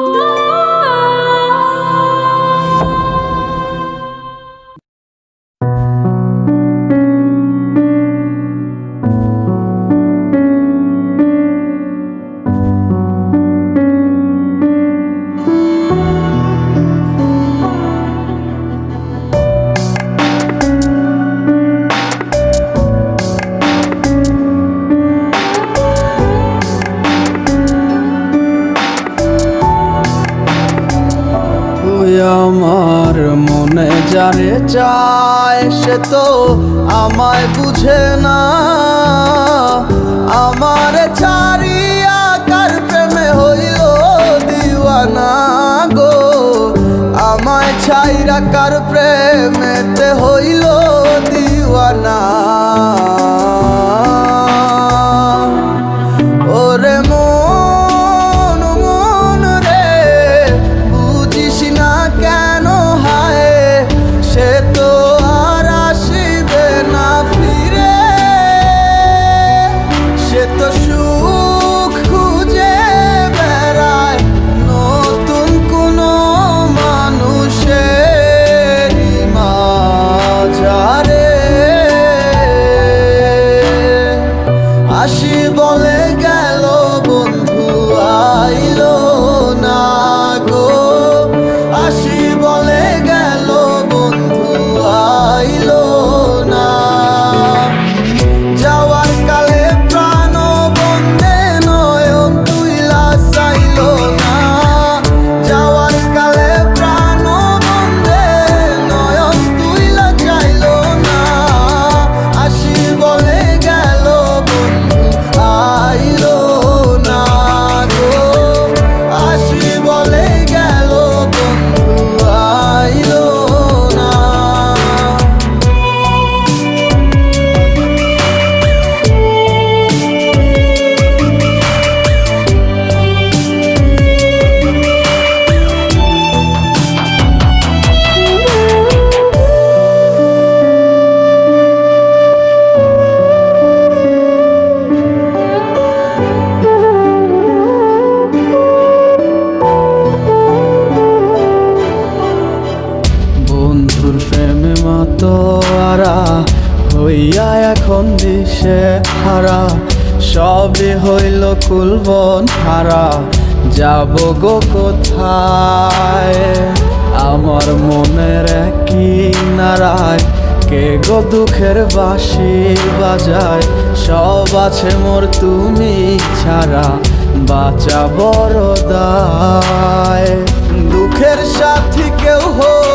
Oh. চায় সে তো আমায় বুঝে না। আমার চারিয়া কার প্রেমে হইল দিওয়ানা গো। আমায় ছাইরা কার প্রেমেতে হইল দিওয়ানা বলে প্রেমে মাতো আরা, হইয়া এখন দিশে হারা। সবে হইল কুলবন হারা, যাব গো কোথায়? আমার মনের কি নারায়, কে গো দুঃখের বাসি বাজায়? সব আছে মোর তুমি ছাড়া, বাঁচা বড় দায়। দুঃখের সাথী কেউ হোক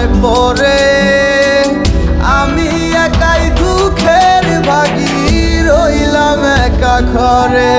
ঝামেলায় পরে আমি একাই দুঃখের ভাগি রইলাম একা ঘরে।